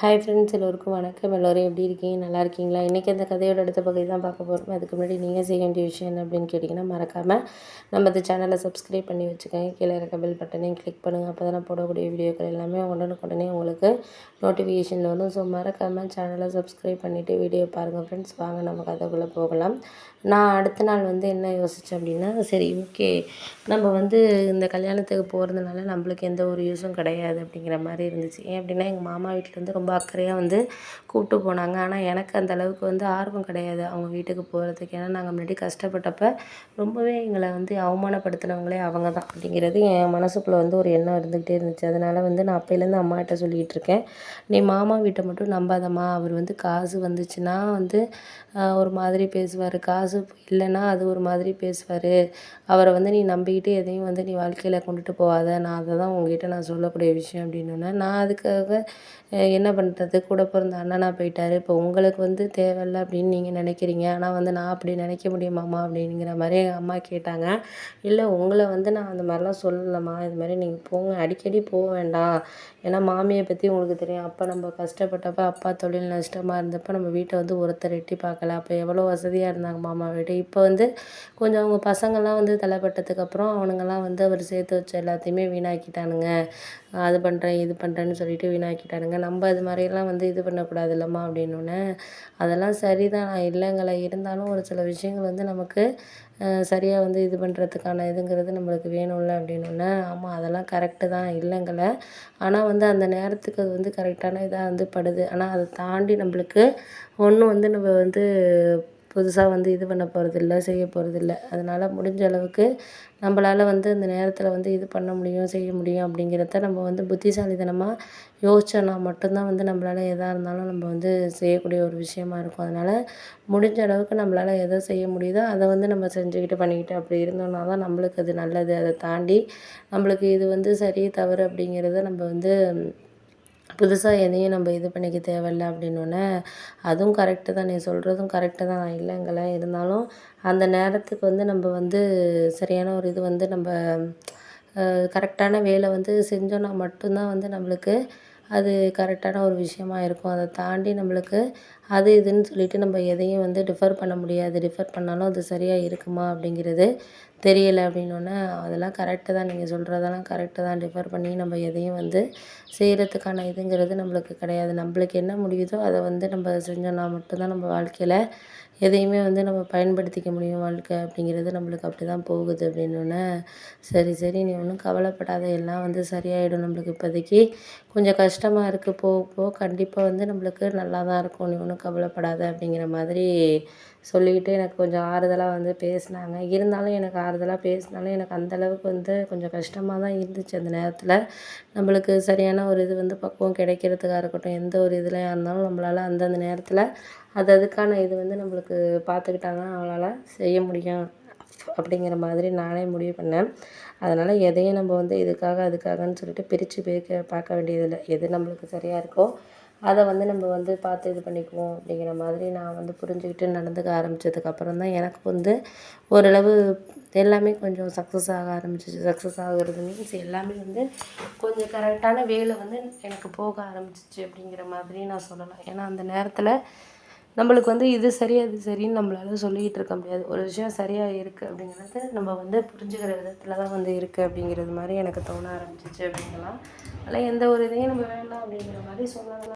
Hi friends எல்லோருக்கும் வணக்கம். எல்லோரும் எப்படி இருக்கீங்க? நல்லா இருக்கீங்களா? இன்றைக்கி அந்த கதையோட அடுத்த பகுதி தான் பார்க்க போகிறோம் அதுக்கு முன்னாடி நீங்கள் செய்ய வேண்டிய விஷயம் என்ன அப்படின்னு கேட்டிங்கன்னா மறக்காமல் நம்ம இந்த சேனலை சப்ஸ்கிரைப் பண்ணி வச்சுக்கோங்க. கீழே இருக்க பெல் பட்டனையும் கிளிக் பண்ணுங்கள் அப்போ தான் போடக்கூடிய வீடியோக்கள் எல்லாமே உடனுக்கு உடனே உங்களுக்கு நோட்டிஃபிகேஷனில் வரும். ஸோ மறக்காமல் சேனலை சப்ஸ்கிரைப் பண்ணிவிட்டு வீடியோ பாருங்கள் ஃப்ரெண்ட்ஸ் வாங்க நம்ம கதைக்குள்ளே போகலாம். நான் அடுத்த நாள் வந்து என்ன யோசித்தேன் அப்படின்னா சரி ஓகே நம்ம வந்து இந்த கல்யாணத்துக்கு போகிறதுனால நம்மளுக்கு எந்த ஒரு யூஸும் கிடையாது அப்படிங்கிற மாதிரி இருந்துச்சு. ஏன் அப்படின்னா எங்கள் மாமா வீட்டிலேருந்து ரொம்ப ரொம்ப அக்கறையாக வந்து கூப்பிட்டு போனாங்க. ஆனால் எனக்கு அந்த அளவுக்கு வந்து ஆர்வம் கிடையாது அவங்க வீட்டுக்கு போகிறதுக்கு ஏன்னா நாங்கள் முன்னாடி கஷ்டப்பட்டப்ப ரொம்பவே எங்களை வந்து அவமானப்படுத்தினவங்களே அவங்க தான் அப்படிங்கிறது என் மனசுக்குள்ளே வந்து ஒரு எண்ணம் இருந்துக்கிட்டே இருந்துச்சு. அதனால் வந்து நான் அப்போலேருந்து அம்மாகிட்ட சொல்லிகிட்டு இருக்கேன். நீ மாமா வீட்டை மட்டும் நம்பாதம்மா. அவர் வந்து காசு வந்துச்சுன்னா வந்து ஒரு மாதிரி பேசுவார். காசு இல்லைன்னா அது ஒரு மாதிரி பேசுவார். அவரை வந்து நீ நம்பிக்கிட்டு எதையும் வந்து நீ வாழ்க்கையில் கொண்டுட்டு போகாத. நான் அதை தான் உங்ககிட்ட நான் சொல்லக்கூடிய விஷயம் அப்படின்னோன்னே நான் அதுக்காக என்ன பண்ணுறது கூட பிறந்த அண்ணனாக போயிட்டார். இப்போ உங்களுக்கு வந்து தேவையில்ல அப்படின்னு நீங்கள் நினைக்கிறீங்க. ஆனால் வந்து நான் அப்படி நினைக்க முடியுமாம்மா அப்படிங்கிற மாதிரி எங்கள் அம்மா கேட்டாங்க. இல்லை உங்களை வந்து நான் அந்த மாதிரிலாம் சொல்லலம்மா. இது மாதிரி நீங்கள் போங்க. அடிக்கடி போக வேண்டாம். ஏன்னா மாமியை பற்றி உங்களுக்கு தெரியும். அப்போ நம்ம கஷ்டப்பட்டப்ப அப்பா தொழில் நஷ்டமாக இருந்தப்போ நம்ம வீட்டை வந்து ஒருத்தர் எட்டி பார்க்கல. அப்போ எவ்வளோ வசதியாக இருந்தாங்க மாமா வீட்டு இப்போ வந்து கொஞ்சம் அவங்க பசங்கள்லாம் வந்து தலைப்பட்டதுக்கப்புறம் அவனுங்கெல்லாம் வந்து அவர் சேர்த்து வச்ச எல்லாத்தையுமே வீணாக்கிட்டானுங்க. அது பண்ணுறேன் இது பண்ணுறேன்னு சொல்லிட்டு வீணாக்கிட்டானுங்க. நம்ம அது மாதிரியெல்லாம் வந்து இது பண்ணக்கூடாது இல்லைம்மா அப்படின்னோன்னே. அதெல்லாம் சரி தான் நான் இல்லைங்கள இருந்தாலும் ஒரு சில விஷயங்கள் வந்து நமக்கு சரியாக வந்து இது பண்ணுறதுக்கான இதுங்கிறது நம்மளுக்கு வேணும்ல அப்படின்னோன்னே. ஆமாம் அதெல்லாம் கரெக்டு தான். இல்லைங்கள. ஆனால் வந்து அந்த நேரத்துக்கு அது வந்து கரெக்டான இதாக வந்து படுது. ஆனால் அதை தாண்டி நம்மளுக்கு ஒன்றும் வந்து நம்ம வந்து புதுசாக வந்து இது பண்ண போகிறதில்ல செய்ய போகிறதில்ல அதனால் முடிஞ்ச அளவுக்கு நம்மளால் வந்து அந்த நேரத்தில் வந்து இது பண்ண முடியும் செய்ய முடியும் அப்படிங்கிறத நம்ம வந்து புத்திசாலித்தனமாக யோசிச்சோன்னா மட்டும்தான் வந்து நம்மளால் எதாக இருந்தாலும் நம்ம வந்து செய்யக்கூடிய ஒரு விஷயமா இருக்கும். அதனால் முடிஞ்ச அளவுக்கு நம்மளால் எதை செய்ய முடியுதோ அதை வந்து நம்ம செஞ்சுக்கிட்டு பண்ணிக்கிட்டு அப்படி இருந்தோம்னா தான் நம்மளுக்கு அது நல்லது. அதை தாண்டி நம்மளுக்கு இது வந்து சரி தவறு அப்படிங்கிறத நம்ம வந்து புதுசாக எதையும் நம்ம இது பண்ணிக்க தேவையில்ல அப்படின்னோடனே அதுவும் கரெக்டு தான். நீ சொல்கிறதும் கரெக்டு தான். நான் இல்லைங்கல இருந்தாலும் அந்த நேரத்துக்கு வந்து நம்ம வந்து சரியான ஒரு இது வந்து நம்ம கரெக்டான வேலை வந்து செஞ்சோன்னா மட்டும்தான் வந்து நம்மளுக்கு அது கரெக்டான ஒரு விஷயமா இருக்கும். அதை தாண்டி நம்மளுக்கு அது இதுன்னு சொல்லிட்டு நம்ம எதையும் வந்து டிஃபர் பண்ண முடியாது. டிஃபர் பண்ணாலும் அது சரியாக இருக்குமா அப்படிங்கிறது தெரியலை அப்படின்னோடனே அதெல்லாம் கரெக்டு தான். நீங்கள் சொல்கிறதெல்லாம் கரெக்டு தான். டிஃபர் பண்ணி நம்ம எதையும் வந்து செய்கிறதுக்கான இதுங்கிறது நம்மளுக்கு கிடையாது. நம்மளுக்கு என்ன முடியுதோ அதை வந்து நம்ம செஞ்சோம்னா மட்டும்தான் நம்ம வாழ்க்கையில் எதையுமே வந்து நம்ம பயன்படுத்திக்க முடியும் வாழ்க்கை அப்படிங்கிறது நம்மளுக்கு அப்படி தான் போகுது அப்படின்னோடனே சரி சரி. நீ ஒன்றும் கவலைப்படாத. எல்லாம் வந்து சரியாயிடும் நம்மளுக்கு இப்போதைக்கு. கொஞ்சம் கஷ்டமாக இருக்குது போக போக கண்டிப்பாக வந்து நம்மளுக்கு நல்லா தான் இருக்கும். நீ ஒன்றும் கவலைப்படாத. அப்படிங்கிற மாதிரி சொல்லிக்கிட்டு எனக்கு கொஞ்சம் ஆறுதலாக வந்து பேசினாங்க. இருந்தாலும் எனக்கு ஆறுதலாக பேசினாலும் எனக்கு அந்தளவுக்கு வந்து கொஞ்சம் கஷ்டமாக தான் இருந்துச்சு அந்த நேரத்தில். நம்மளுக்கு சரியான ஒரு இது வந்து பக்குவம் கிடைக்கிறதுக்காக இருக்கட்டும் எந்த ஒரு இதுலையாக இருந்தாலும் நம்மளால் அந்தந்த நேரத்தில் அது அதுக்கான இது வந்து நம்மளுக்கு பார்த்துக்கிட்டா தான் அவளால் செய்ய முடியும். அப்படிங்கிற மாதிரி நானே முடிவு பண்ணேன். அதனால் எதையும் நம்ம வந்து இதுக்காக அதுக்காகன்னு சொல்லிட்டு பிரித்து பேக்க பார்க்க வேண்டியதில்லை. எது நம்மளுக்கு சரியாக இருக்கோ அதை வந்து நம்ம வந்து பார்த்து இது பண்ணிக்குவோம் அப்படிங்கிற மாதிரி நான் வந்து புரிஞ்சுக்கிட்டு நடந்துக்க ஆரம்பித்ததுக்கப்புறம் தான் எனக்கு வந்து ஓரளவு எல்லாமே கொஞ்சம் சக்ஸஸ் ஆக ஆரம்பிச்சிச்சு. சக்ஸஸ் ஆகிறது மீன்ஸ் எல்லாமே வந்து கொஞ்சம் கரெக்டான வேலை வந்து எனக்கு போக ஆரம்பிச்சிச்சு அப்படிங்கிற மாதிரி நான் சொல்லலாம். ஏன்னா அந்த நேரத்தில் நம்மளுக்கு வந்து இது சரி அது சரின்னு நம்மளால சொல்லிக்கிட்டு இருக்க முடியாது. ஒரு விஷயம் சரியாக இருக்குது அப்படிங்கிறது நம்ம வந்து புரிஞ்சுக்கிற விதத்தில் தான் வந்து இருக்குது அப்படிங்கிறது மாதிரி எனக்கு தோண ஆரம்பிச்சிச்சு அப்படிங்கலாம். அதனால் எந்த ஒரு இதையும் நம்ம வேண்டாம் அப்படிங்கிற மாதிரி சொல்லலாம்